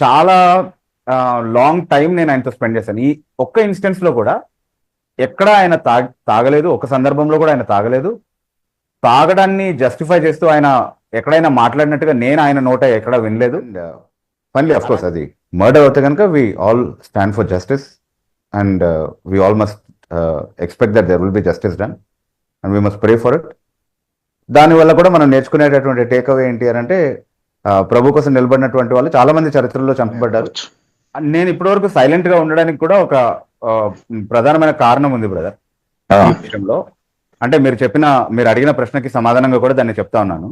చాలా long time నేను ఆయనతో స్పెండ్ చేశాను. ఈ ఒక్క ఇన్స్టెన్స్లో కూడా ఎక్కడ ఆయన తాగ తాగలేదు ఒక సందర్భంలో కూడా ఆయన తాగలేదు. తాగడాన్ని జస్టిఫై చేస్తూ ఆయన ఎక్కడైనా మాట్లాడినట్టుగా నేను ఆయన నోట ఎక్కడ వినలేదు. ఫైనలీ అఫ్ కోర్స్ అది మర్డర్ అవుతే కనుక we all stand for justice and we all must expect that there will be justice done and we must pray for it దానివల్ల కూడా మనం నేర్చుకునేటటువంటి టేక్అవే ఏంటి అని అంటే ప్రభు కోసం నిలబడినటువంటి వాళ్ళు చాలా మంది చరిత్రలో చంపబడ్డారు. నేను ఇప్పటివరకు సైలెంట్గా ఉండడానికి కూడా ఒక ప్రధానమైన కారణం ఉంది బ్రదర్ విషయంలో. అంటే మీరు చెప్పిన మీరు అడిగిన ప్రశ్నకి సమాధానంగా కూడా దాన్ని చెప్తా ఉన్నాను.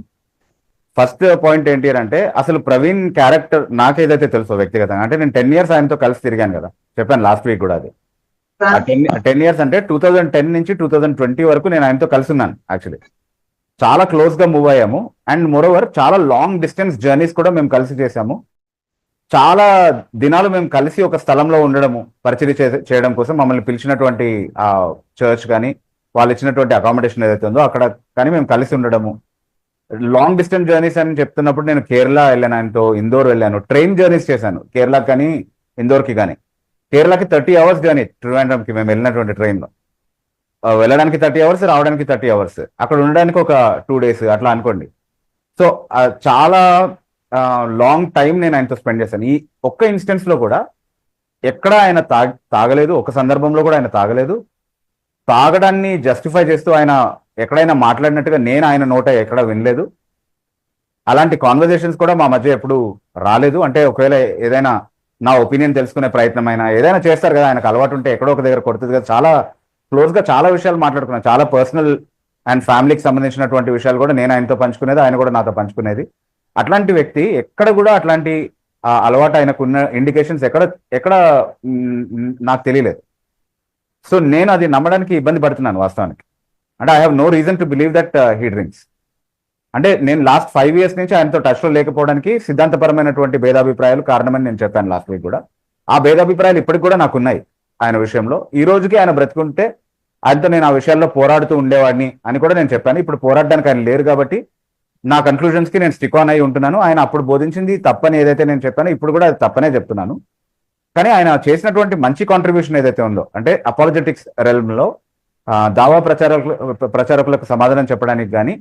ఫస్ట్ పాయింట్ ఏంటి అని అంటే అసలు ప్రవీణ్ క్యారెక్టర్ నాకేదైతే తెలుసో వ్యక్తిగతంగా అంటే నేను టెన్ ఇయర్స్ ఆయనతో కలిసి తిరిగాను కదా. చెప్పాను లాస్ట్ వీక్ కూడా అది. టెన్ టెన్ ఇయర్స్ అంటే టూ థౌజండ్ టెన్ నుంచి టూ థౌజండ్ ట్వంటీ వరకు నేను ఆయనతో కలిసి ఉన్నాను యాక్చువల్లీ చాలా క్లోజ్గా మూవ్ అయ్యాము. అండ్ మోరోవర్ చాలా లాంగ్ డిస్టెన్స్ జర్నీస్ కూడా మేము కలిసి చేసాము చాలా దినాలు మేము కలిసి ఒక స్థలంలో ఉండడము పరిచయం చే- చేయడం కోసం మమ్మల్ని పిలిచినటువంటి ఆ చర్చ్ కానీ వాళ్ళు ఇచ్చినటువంటి అకామిడేషన్ ఏదైతే ఉందో అక్కడ కానీ మేము కలిసి ఉండడము. లాంగ్ డిస్టెన్స్ జర్నీస్ అని చెప్తున్నప్పుడు నేను కేరళ వెళ్ళాను ఆయనతో ఇందోర్ వెళ్ళాను. ట్రైన్ జర్నీస్ చేశాను కేరళ కానీ ఇందోర్కి కానీ. కేరళకి థర్టీ అవర్స్ జర్నీ ట్రివాండ్రంకి మేము వెళ్ళినటువంటి ట్రైన్లో వెళ్ళడానికి థర్టీ అవర్స్ రావడానికి థర్టీ అవర్స్. అక్కడ ఉండడానికి ఒక టూ డేస్ అట్లా అనుకోండి. సో చాలా లాంగ్ టైం నేను ఆయనతో స్పెండ్ చేశాను. ఈ ఒక్క ఇన్స్టెన్స్లో కూడా ఎక్కడ ఆయన తాగ తాగలేదు ఒక సందర్భంలో కూడా ఆయన తాగలేదు. తాగడాన్ని జస్టిఫై చేస్తూ ఆయన ఎక్కడైనా మాట్లాడినట్టుగా నేను ఆయన నోట ఎక్కడ వినలేదు. అలాంటి కాన్వర్జేషన్స్ కూడా మా మధ్య ఎప్పుడు రాలేదు. అంటే ఒకవేళ ఏదైనా నా ఒపీనియన్ తెలుసుకునే ప్రయత్నం అయినా ఏదైనా చేస్తారు కదా ఆయనకు అలవాటు ఉంటే ఎక్కడో ఒక దగ్గర కొడుతుంది కదా చాలా క్లోజ్గా చాలా విషయాలు మాట్లాడుకున్నాను. చాలా పర్సనల్ అండ్ ఫ్యామిలీకి సంబంధించినటువంటి విషయాలు కూడా నేను ఆయనతో పంచుకునేది ఆయన కూడా నాతో పంచుకునేది. అట్లాంటి వ్యక్తి ఎక్కడ కూడా అట్లాంటి ఆ, అలవాటు ఆయనకున్న ఇండికేషన్స్ ఎక్కడ ఎక్కడ నాకు తెలియలేదు. సో నేను అది నమ్మడానికి ఇబ్బంది పడుతున్నాను వాస్తవానికి. అంటే I have no reason to believe that he drinks అంటే నేను లాస్ట్ ఫైవ్ ఇయర్స్ నుంచి ఆయనతో టచ్లో లేకపోవడానికి సిద్ధాంతపరమైనటువంటి భేదాభిప్రాయాలు కారణమని నేను చెప్పాను లాస్ట్ వీక్ కూడా. ఆ భేదాభిప్రాయాలు ఇప్పటికి కూడా నాకు ఉన్నాయి ఆయన విషయంలో. ఈ రోజుకి ఆయన బ్రతుకుంటే ఆయనతో నేను ఆ విషయాల్లో పోరాడుతూ ఉండేవాడిని అని కూడా నేను చెప్పాను. ఇప్పుడు పోరాడడానికి ఆయన లేరు కాబట్టి నా కన్క్లూజన్స్కి నేను స్టిక్ ఆన్ అయి ఉంటున్నాను. ఆయన అప్పుడు బోధించింది తప్పని ఏదైతే నేను చెప్పానో ఇప్పుడు కూడా అది తప్పనే చెప్తున్నాను. కానీ ఆయన చేసినటువంటి మంచి కాంట్రిబ్యూషన్ ఏదైతే ఉందో అంటే అపాలజెటిక్స్ రెల్మ్లో దావా ప్రచారకు ప్రచారకులకు సమాధానం చెప్పడానికి కానీ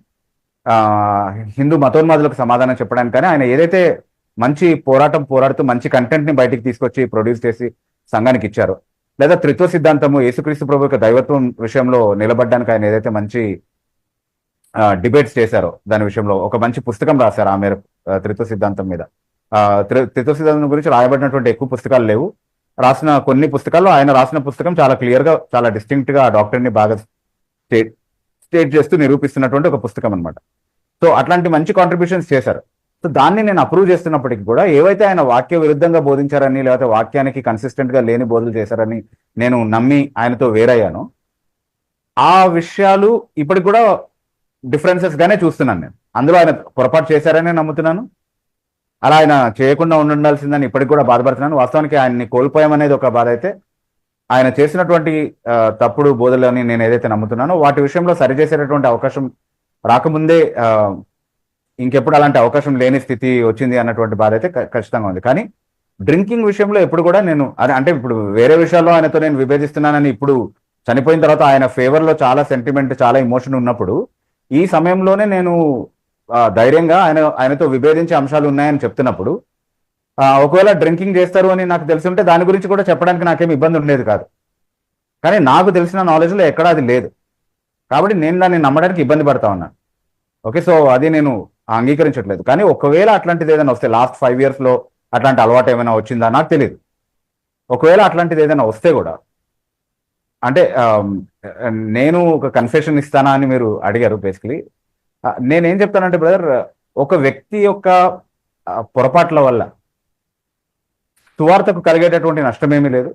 హిందూ మతోన్మాదులకు సమాధానం చెప్పడానికి కానీ ఆయన ఏదైతే మంచి పోరాటం పోరాడుతూ మంచి కంటెంట్ని బయటికి తీసుకొచ్చి ప్రొడ్యూస్ చేసి సంఘానికి ఇచ్చారో లేదా త్రిత్వ సిద్ధాంతము యేసుక్రీస్తు ప్రభు యొక్క దైవత్వం విషయంలో నిలబడడానికి ఆయన ఏదైతే మంచి డిబేట్స్ చేశారో దాని విషయంలో ఒక మంచి పుస్తకం రాశారు ఆ మేరకు త్రిత్వ సిద్ధాంతం మీద. త్రిత్వ సిద్ధాంతం గురించి రాయబడినటువంటి ఎక్కువ పుస్తకాలు లేవు. రాసిన కొన్ని పుస్తకాల్లో ఆయన రాసిన పుస్తకం చాలా క్లియర్గా చాలా డిస్టింక్ట్గా ఆ డాక్టర్ని బాగా స్టేట్ స్టేట్ చేస్తూ నిరూపిస్తున్నటువంటి ఒక పుస్తకం అన్నమాట. సో అట్లాంటి మంచి కాంట్రిబ్యూషన్స్ చేశారు. సో దాన్ని నేను అప్రూవ్ చేస్తున్నప్పటికీ కూడా ఏవైతే ఆయన వాక్య విరుద్ధంగా బోధించారని లేకపోతే వాక్యానికి కన్సిస్టెంట్గా లేని బోధలు చేశారని నేను నమ్మి ఆయనతో వేరయ్యాను ఆ విషయాలు ఇప్పటికి కూడా డిఫరెన్సెస్ గానే చూస్తున్నాను నేను. అందులో ఆయన పొరపాటు చేశారనే నమ్ముతున్నాను. అలా ఆయన చేయకుండా ఉండాల్సిందని ఇప్పటికి కూడా బాధపడుతున్నాను. వాస్తవానికి ఆయన్ని కోల్పోయామనేది ఒక బాధ అయితే ఆయన చేసినటువంటి తప్పుడు బోధలని నేను ఏదైతే నమ్ముతున్నానో వాటి విషయంలో సరిచేసేటటువంటి అవకాశం రాకముందే ఇంకెప్పుడు అలాంటి అవకాశం లేని స్థితి వచ్చింది అన్నటువంటి బాధ అయితే ఖచ్చితంగా ఉంది. కానీ డ్రింకింగ్ విషయంలో ఎప్పుడు కూడా నేను అదే అంటే ఇప్పుడు వేరే విషయాల్లో ఆయనతో నేను విభేదిస్తున్నానని ఇప్పుడు చనిపోయిన తర్వాత ఆయన ఫేవర్లో చాలా సెంటిమెంట్ చాలా ఇమోషన్ ఉన్నప్పుడు ఈ సమయంలోనే నేను ధైర్యంగా ఆయన ఆయనతో విభేదించే అంశాలు ఉన్నాయని చెప్తున్నప్పుడు ఒకవేళ డ్రింకింగ్ చేస్తారు అని నాకు తెలిసి ఉంటే దాని గురించి కూడా చెప్పడానికి నాకేం ఇబ్బంది ఉండేది కాదు. కానీ నాకు తెలిసిన నాలెడ్జ్లో ఎక్కడా అది లేదు. కాబట్టి నేను దాన్ని నమ్మడానికి ఇబ్బంది పడతా ఉన్నాను. ఓకే సో అది నేను అంగీకరించట్లేదు. కానీ ఒకవేళ అట్లాంటిది ఏదైనా వస్తే లాస్ట్ ఫైవ్ ఇయర్స్లో అట్లాంటి అలవాటు ఏమైనా వచ్చిందా? నాకు తెలియదు ఒకవేళ అట్లాంటిది ఏదైనా వస్తే కూడా అంటే నేను ఒక కన్ఫెషన్ ఇస్తానా అని మీరు అడిగారు బేసికలీ నేనేం చెప్తానంటే బ్రదర్ ఒక వ్యక్తి యొక్క పొరపాట్ల వల్ల సువార్తకు కలిగేటటువంటి నష్టమేమీ లేదు.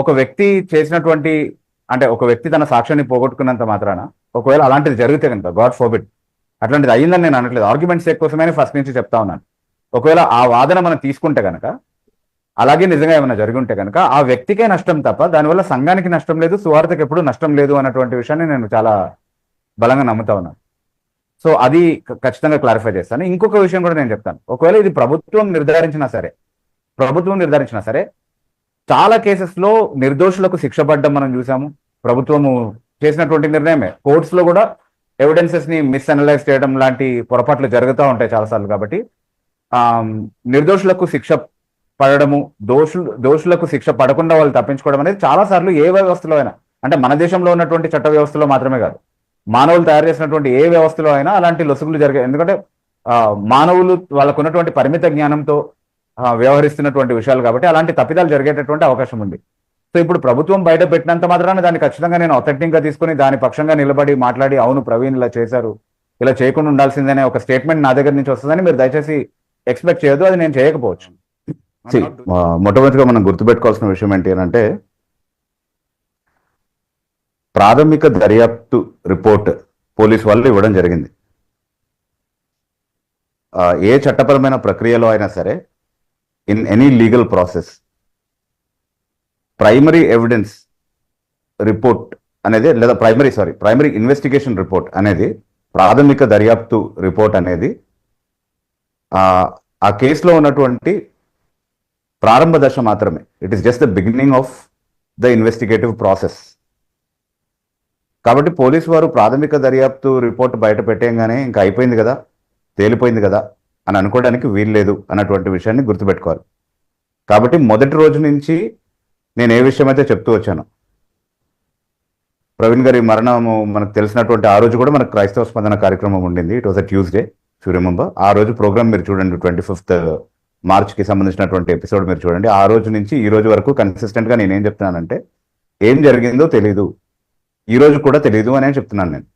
ఒక వ్యక్తి చేసినటువంటి అంటే ఒక వ్యక్తి తన సాక్ష్యాన్ని పోగొట్టుకున్నంత మాత్రాన ఒకవేళ అలాంటిది జరిగితే కనుక గాడ్ ఫోబిట్ అట్లాంటిది అయ్యిందని నేను అనట్లేదు. ఆర్గ్యుమెంట్స్ కోసమే ఫస్ట్ నుంచి చెప్తా ఉన్నాను. ఒకవేళ ఆ వాదన మనం తీసుకుంటే కనుక అలాగే నిజంగా ఏమైనా జరిగి ఉంటే కనుక ఆ వ్యక్తికే నష్టం తప్ప దానివల్ల సంఘానికి నష్టం లేదు సువార్తకి ఎప్పుడు నష్టం లేదు అన్నటువంటి విషయాన్ని నేను చాలా బలంగా నమ్ముతా ఉన్నాను. సో అది ఖచ్చితంగా క్లారిఫై చేస్తాను. ఇంకొక విషయం కూడా నేను చెప్తాను. ఒకవేళ ఇది ప్రభుత్వం నిర్ధారించినా సరే ప్రభుత్వం నిర్ధారించినా సరే చాలా కేసెస్లో నిర్దోషులకు శిక్ష పడ్డం మనం చూసాము. ప్రభుత్వము చేసినటువంటి నిర్ణయమే. కోర్ట్స్లో కూడా ఎవిడెన్సెస్ని మిస్ అనలైజ్ చేయడం లాంటి పొరపాట్లు జరుగుతూ ఉంటాయి చాలాసార్లు కాబట్టి. నిర్దోషులకు శిక్ష పడడము దోషులు దోషులకు శిక్ష పడకుండా వాళ్ళు తప్పించుకోవడం అనేది చాలా సార్లు ఏ వ్యవస్థలో అయినా అంటే మన దేశంలో ఉన్నటువంటి చట్ట వ్యవస్థలో మాత్రమే కాదు. మానవులు తయారు చేసినటువంటి ఏ వ్యవస్థలో అయినా అలాంటి లొసుగులు జరిగాయి. ఎందుకంటే మానవులు వాళ్ళకు ఉన్నటువంటి పరిమిత జ్ఞానంతో వ్యవహరిస్తున్నటువంటి విషయాలు కాబట్టి అలాంటి తప్పిదాలు జరిగేటటువంటి అవకాశం ఉంది. సో ఇప్పుడు ప్రభుత్వం బయట పెట్టినంత మాత్రాన దాన్ని ఖచ్చితంగా నేను అథెంటిక్గా తీసుకుని దాని పక్షంగా నిలబడి మాట్లాడి అవును ప్రవీణ్ ఇలా చేశారు ఇలా చేయకుండా ఉండాల్సిందనే ఒక స్టేట్మెంట్ నా దగ్గర నుంచి వస్తుందని మీరు దయచేసి ఎక్స్పెక్ట్ చేయొద్దు అది నేను చేయకపోవచ్చు. మొట్టమొదటిగా మనం గుర్తుపెట్టుకోవాల్సిన విషయం ఏంటి అంటే ప్రాథమిక దర్యాప్తు రిపోర్ట్ పోలీస్ వాళ్ళు ఇవ్వడం జరిగింది. ఏ చట్టపరమైన ప్రక్రియలో అయినా సరే in any legal process primary evidence report అనేది లేదా primary sorry primary investigation report అనేది ప్రాథమిక దర్యాప్తు రిపోర్ట్ అనేది ఆ, ఆ కేసులో ఉన్నటువంటి ప్రారంభ దశ మాత్రమే. It is just the beginning of the investigative process కాబట్టి పోలీసు వారు ప్రాథమిక దర్యాప్తు రిపోర్ట్ బయట పెట్టేయంగానే ఇంకా అయిపోయింది కదా తేలిపోయింది కదా. అని అనుకోవడానికి వీల్లేదు అన్నటువంటి విషయాన్ని గుర్తుపెట్టుకోవాలి. కాబట్టి మొదటి రోజు నుంచి నేను ఏ విషయం అయితే చెప్తూ వచ్చాను ప్రవీణ్ గారి మరణము మనకు తెలిసినటువంటి ఆ రోజు కూడా మనకు క్రైస్తవ స్పందన కార్యక్రమం ఉండింది. It was a Tuesday Suryamamba. ఆ రోజు ప్రోగ్రామ్ మీరు చూడండి ట్వంటీ ఫిఫ్త్ మార్చ్కి సంబంధించినటువంటి ఎపిసోడ్ మీరు చూడండి. ఆ రోజు నుంచి ఈ రోజు వరకు కన్సిస్టెంట్గా నేను ఏం చెప్తున్నానంటే ఏం జరిగిందో తెలీదు. ఈ రోజు కూడా తెలియదు అనే చెప్తున్నాను నేను.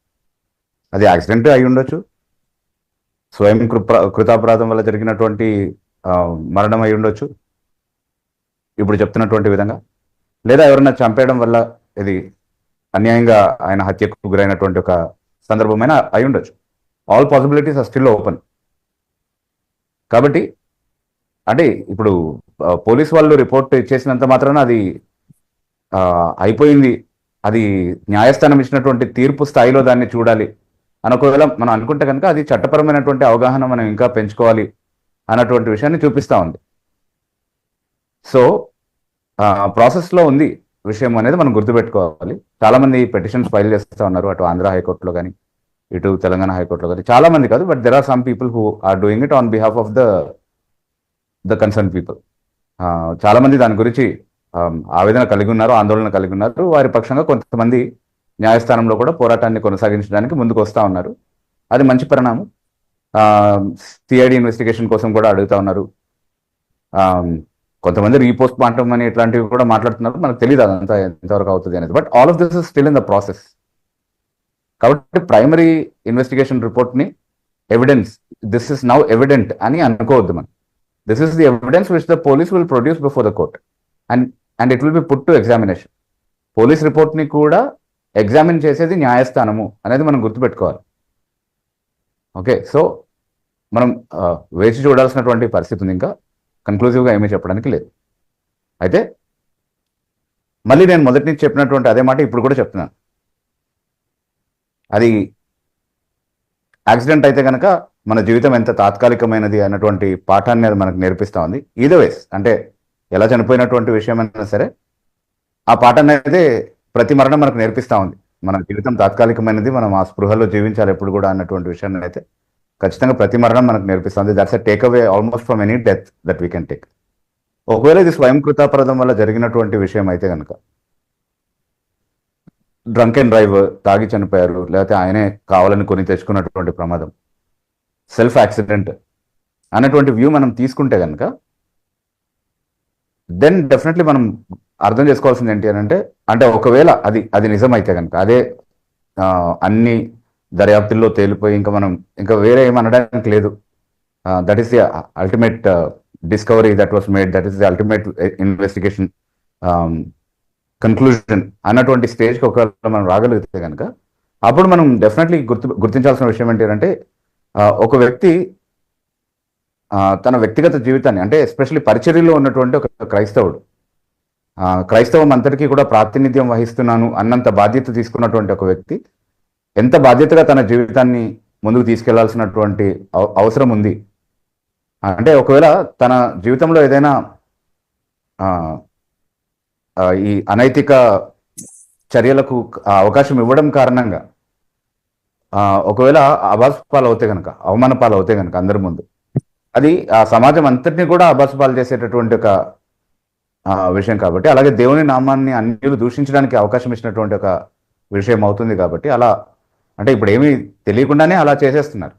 అది యాక్సిడెంట్ అయి ఉండొచ్చు స్వయం కృప కృతాపరాధం వల్ల జరిగినటువంటి మరణం అయి ఉండొచ్చు. ఇప్పుడు చెప్తున్నటువంటి విధంగా. లేదా ఎవరైనా చంపేయడం వల్ల ఇది అన్యాయంగా ఆయన హత్యకు గురైనటువంటి ఒక సందర్భమైన అయి ఉండొచ్చు. All possibilities are still open కాబట్టి అంటే ఇప్పుడు పోలీస్ వాళ్ళు రిపోర్ట్ చేసినంత మాత్రాన అది అయిపోయింది. అది న్యాయస్థానం ఇచ్చినటువంటి తీర్పు స్థాయిలో దాన్ని చూడాలి. అని ఒకవేళ మనం అనుకుంటే కనుక అది చట్టపరమైనటువంటి అవగాహన మనం ఇంకా పెంచుకోవాలి అన్నటువంటి విషయాన్ని చూపిస్తా ఉంది. సో ప్రాసెస్లో ఉంది విషయం అనేది మనం గుర్తుపెట్టుకోవాలి. చాలా మంది పెటిషన్స్ ఫైల్ చేస్తూ ఉన్నారు అటు ఆంధ్ర హైకోర్టులో కానీ ఇటు తెలంగాణ హైకోర్టులో కానీ చాలా మంది కాదు but there are some people who are doing it on behalf of the the concern people చాలామంది దాని గురించి ఆవేదన కలిగి ఉన్నారు ఆందోళన కలిగి ఉన్నారు. వారి పక్షంగా కొంతమంది న్యాయస్థానంలో కూడా పోరాటాన్ని కొనసాగించడానికి ముందుకు వస్తా ఉన్నారు. అది మంచి పరిణామం. సిఐడి ఇన్వెస్టిగేషన్ కోసం కూడా అడుగుతా ఉన్నారు. ఆ, కొంతమంది రీపోస్ట్ మాటం అని ఇట్లాంటివి కూడా మాట్లాడుతున్నారు. మనకు తెలియదు అదంతా ఎంతవరకు అవుతుంది అనేది. But all of this is still in the process కాబట్టి ప్రైమరీ ఇన్వెస్టిగేషన్ రిపోర్ట్ని evidence this is now evident అని అనుకోవద్దు మనం. This is the evidence which the police will produce before the court and and it will be put to examination police రిపోర్ట్ని కూడా examine చేసేది న్యాయస్థానము అనేది మనం గుర్తుపెట్టుకోవాలి. ఓకే సో మనం వేచి చూడాల్సినటువంటి పరిస్థితి ఉంది ఇంకా. కన్క్లూజివ్గా ఏమీ చెప్పడానికి లేదు. అయితే మళ్ళీ నేను మొదటి నుంచి చెప్పినటువంటి అదే మాట ఇప్పుడు కూడా చెప్తున్నాను. అది యాక్సిడెంట్ అయితే కనుక మన జీవితం ఎంత తాత్కాలికమైనది అన్నటువంటి పాఠాన్ని అది మనకు నేర్పిస్తూ ఉంది. ఈదో వేస్ అంటే ఎలా చనిపోయినటువంటి విషయం అయినా సరే ఆ పాఠాన్ని అయితే ప్రతి మరణం మనకు నేర్పిస్తా ఉంది. మన జీవితం తాత్కాలికమైనది మనం ఆ స్పృహలో జీవించాలి ఎప్పుడు కూడా అన్నటువంటి విషయాన్ని అయితే ఖచ్చితంగా ప్రతి మరణం మనకు నేర్పిస్తుంది. That's a take away almost from any death that we can take ఒకవేళ ఇది స్వయం కృతాపరదం వల్ల జరిగినటువంటి విషయం అయితే కనుక డ్రంక్ అండ్ డ్రైవ్ తాగి చనిపోయారు లేకపోతే ఆయనే కావాలని కొని తెచ్చుకున్నటువంటి ప్రమాదం సెల్ఫ్ యాక్సిడెంట్ అన్నటువంటి వ్యూ మనం తీసుకుంటే కనుక దెన్ డెఫినెట్లీ మనం అర్థం చేసుకోవాల్సింది ఏంటి అని అంటే అంటే ఒకవేళ అది అది నిజమైతే కనుక అదే అన్ని దర్యాప్తుల్లో తేలిపోయి ఇంకా మనం ఇంకా వేరే ఏమనడానికి లేదు. That is the ultimate discovery that was made that is the ultimate investigation conclusion అన్నటువంటి స్టేజ్కి ఒకవేళ మనం రాగలిగితే కనుక అప్పుడు మనం డెఫినెట్లీ గుర్తు గుర్తించాల్సిన విషయం ఏంటి అంటే ఒక వ్యక్తి తన వ్యక్తిగత జీవితాన్ని అంటే ఎస్పెషల్లీ పరిచర్యలో ఉన్నటువంటి ఒక క్రైస్తవుడు క్రైస్తవం అంతటికీ కూడా ప్రాతినిధ్యం వహిస్తున్నాను అన్నంత బాధ్యత తీసుకున్నటువంటి ఒక వ్యక్తి. ఎంత బాధ్యతగా తన జీవితాన్ని ముందుకు తీసుకెళ్ళాల్సినటువంటి అవసరం ఉంది. అంటే ఒకవేళ తన జీవితంలో ఏదైనా ఆ, ఈ అనైతిక చర్యలకు అవకాశం ఇవ్వడం కారణంగా ఆ, ఒకవేళ అబాస్ పాలు అవుతే కనుక అవమాన పాలు అవుతే కనుక అందరి ముందు అది ఆ సమాజం అంతటిని కూడా అబాస్ పాలు చేసేటటువంటి ఒక విషయం కాబట్టి అలాగే దేవుని నామాన్ని అన్యులు దూషించడానికి అవకాశం ఇచ్చినటువంటి ఒక విషయం అవుతుంది కాబట్టి అలా అంటే ఇప్పుడు ఏమీ తెలియకుండానే అలా చేసేస్తున్నారు.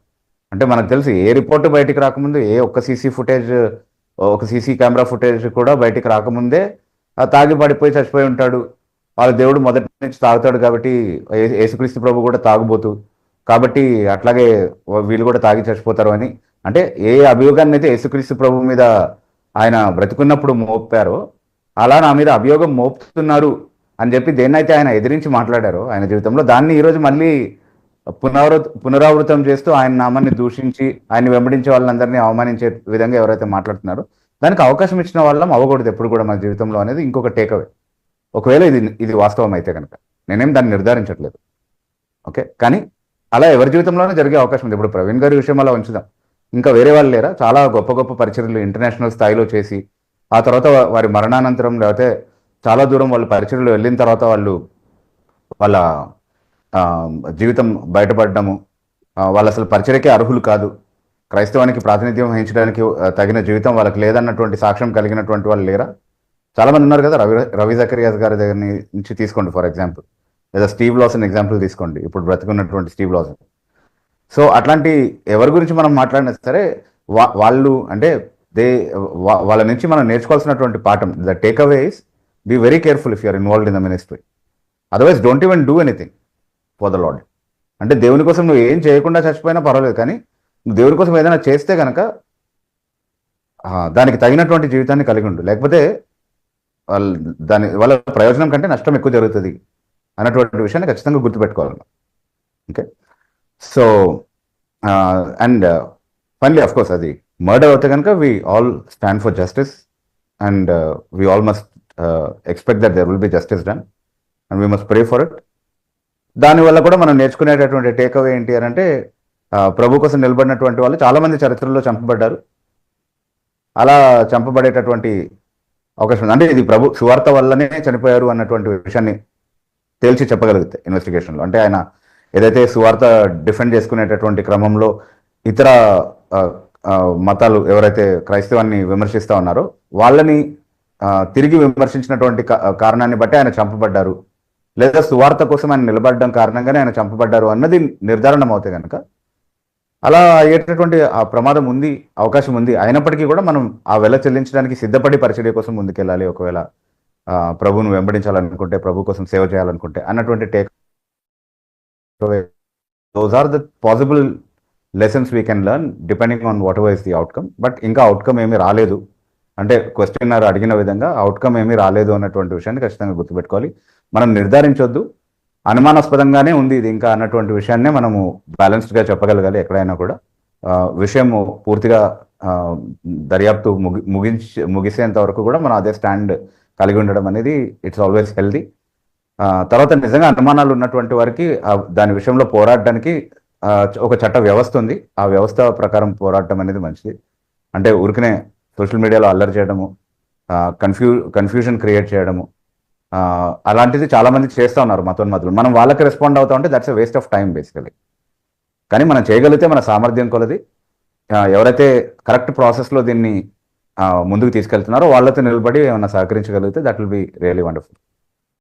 అంటే మనకు తెలిసి ఏ రిపోర్ట్ బయటికి రాకముందు ఏ ఒక్క సీసీ ఫుటేజ్ ఒక సీసీ కెమెరా ఫుటేజ్ కూడా బయటికి రాకముందే ఆ తాగి పడిపోయి చచ్చిపోయి ఉంటాడు. వాళ్ళ దేవుడు మొదటి నుంచి తాగుతాడు కాబట్టి ఏసుక్రీస్తు యేసుక్రీస్తు ప్రభు కూడా తాగుబోతు. కాబట్టి అట్లాగే వీళ్ళు కూడా తాగి చచ్చిపోతారు అని. అంటే ఏ అభియోగాన్ని అయితే యేసుక్రీస్తు ప్రభు మీద ఆయన బ్రతుకున్నప్పుడు మోపారో అలా నా మీద అభియోగం మోపుతున్నారు అని చెప్పి దేన్నైతే ఆయన ఎదిరించి మాట్లాడారో ఆయన జీవితంలో దాన్ని ఈరోజు మళ్ళీ పునరావృ పునరావృతం చేస్తూ ఆయన నామాన్ని దూషించి ఆయన వెంబడించే వాళ్ళందరినీ అవమానించే విధంగా ఎవరైతే మాట్లాడుతున్నారో దానికి అవకాశం ఇచ్చిన వాళ్ళం అవ్వకూడదు ఎప్పుడు కూడా మన జీవితంలో అనేది ఇంకొక టేక్అవే ఒకవేళ ఇది ఇది వాస్తవం అయితే కనుక నేనేం దాన్ని నిర్ధారించట్లేదు. ఓకే? కానీ అలా ఎవరి జీవితంలోనే జరిగే అవకాశం ఉంది. ఇప్పుడు ప్రవీణ్ గారి విషయం అలా ఉంచుదాం. ఇంకా వేరే వాళ్ళు లేరా? చాలా గొప్ప గొప్ప పరిచర్లు ఇంటర్నేషనల్ స్థాయిలో చేసి ఆ తర్వాత వారి మరణానంతరం లేకపోతే చాలా దూరం వాళ్ళు పరిచర్లు వెళ్ళిన తర్వాత వాళ్ళు వాళ్ళ జీవితం బయటపడడము వాళ్ళు అసలు పరిచర్యకే అర్హులు కాదు. క్రైస్తవానికి ప్రాతినిధ్యం వహించడానికి తగిన జీవితం వాళ్ళకి లేదన్నటువంటి సాక్ష్యం కలిగినటువంటి వాళ్ళు లేరా? చాలామంది ఉన్నారు కదా రవి రవి జకరియాస్ గారి దగ్గర నుంచి తీసుకోండి ఫర్ ఎగ్జాంపుల్. లేదా స్టీవ్ లాసన్ ఎగ్జాంపుల్ తీసుకోండి ఇప్పుడు బ్రతుకున్నటువంటి స్టీవ్ లాసన్. సో అట్లాంటి ఎవరి గురించి మనం మాట్లాడినా సరే వా- వాళ్ళు అంటే దే వా- వాళ్ళ నుంచి మనం నేర్చుకోవాల్సినటువంటి పాఠం the take away is be very careful if you're involved in the ministry. Otherwise don't even do anything for the Lord అంటే దేవుని కోసం నువ్వు ఏం చేయకుండా చచ్చిపోయినా పర్వాలేదు కానీ నువ్వు దేవుని కోసం ఏదైనా చేస్తే కనుక దానికి తగినటువంటి జీవితాన్ని కలిగి ఉండు. లేకపోతే వాళ్ళ దాని వాళ్ళ ప్రయోజనం కంటే నష్టం ఎక్కువ జరుగుతుంది అన్నటువంటి విషయాన్ని ఖచ్చితంగా గుర్తుపెట్టుకోవాలి. Okay? So and finally of course అది మర్డర్ అవుతే కనుక we all stand for justice and we all must expect that there will be justice done and we must pray for it దానివల్ల కూడా మనం నేర్చుకునేటటువంటి టేక్ అవే ఏంటి అని అంటే ప్రభు కోసం నిలబడినటువంటి వాళ్ళు చాలా మంది చరిత్రలో చంపబడ్డారు. అలా చంపబడేటటువంటి అవకాశం ఉంది. అంటే ఇది ప్రభు సువార్త వల్లనే చనిపోయారు అన్నటువంటి విషయాన్ని తేల్చి చెప్పగలిగితే ఇన్వెస్టిగేషన్లో అంటే ఆయన ఏదైతే సువార్త డిఫెండ్ చేసుకునేటటువంటి క్రమంలో ఇతర మతాలు ఎవరైతే క్రైస్తవాన్ని విమర్శిస్తూ ఉన్నారో వాళ్ళని తిరిగి విమర్శించినటువంటి కారణాన్ని బట్టి ఆయన చంపబడ్డారు. లేదా సువార్త కోసం ఆయన నిలబడడం కారణంగానే ఆయన చంపబడ్డారు అన్నది నిర్ధారణం అవుతే కనుక అలా అయ్యేటటువంటి ఆ ప్రమాదం ఉంది అవకాశం ఉంది. అయినప్పటికీ కూడా మనం ఆ వెల చెల్లించడానికి సిద్ధపడి పరిచర్య కోసం ముందుకెళ్ళాలి. ఒకవేళ ప్రభువును వెంబడించాలనుకుంటే ప్రభు కోసం సేవ చేయాలనుకుంటే అన్నటువంటి take those are the possible lessons we can learn depending on whatever is the outcome but ఇంకా అవుట్కమ్ ఏమీ రాలేదు. అంటే క్వశ్చన్ అడిగిన విధంగా అవుట్కమ్ ఏమీ రాలేదు అన్నటువంటి విషయాన్ని ఖచ్చితంగా గుర్తుపెట్టుకోవాలి. మనం నిర్ధారించొద్దు. అనుమానాస్పదంగానే ఉంది ఇది ఇంకా అన్నటువంటి విషయాన్నే మనము బ్యాలెన్స్డ్గా చెప్పగలగాలి ఎక్కడైనా కూడా. విషయం విషయము పూర్తిగా దర్యాప్తు ముగి ముగించి ముగిసేంత వరకు కూడా మనం అదే స్టాండ్ కలిగి ఉండడం అనేది ఇట్స్ ఆల్వేస్ హెల్దీ తర్వాత నిజంగా అనుమానాలు ఉన్నటువంటి వారికి దాని విషయంలో పోరాడడానికి ఒక చట్ట వ్యవస్థ ఉంది. ఆ వ్యవస్థ ప్రకారం పోరాడటం అనేది మంచిది. అంటే ఉరికినే సోషల్ మీడియాలో అల్లరి చేయడము కన్ఫ్యూ కన్ఫ్యూజన్ క్రియేట్ చేయడము అలాంటిది చాలామంది చేస్తూ ఉన్నారు మతోన్మతులు మనం వాళ్ళకి రెస్పాండ్ అవుతా ఉంటే that's a waste of time basically. కానీ మనం చేయగలిగితే మన సామర్థ్యం కొలది. ఎవరైతే కరెక్ట్ ప్రాసెస్లో దీన్ని ముందుకు తీసుకెళ్తున్నారో వాళ్ళతో నిలబడి ఏమైనా సహకరించగలిగితే that will be really wonderful.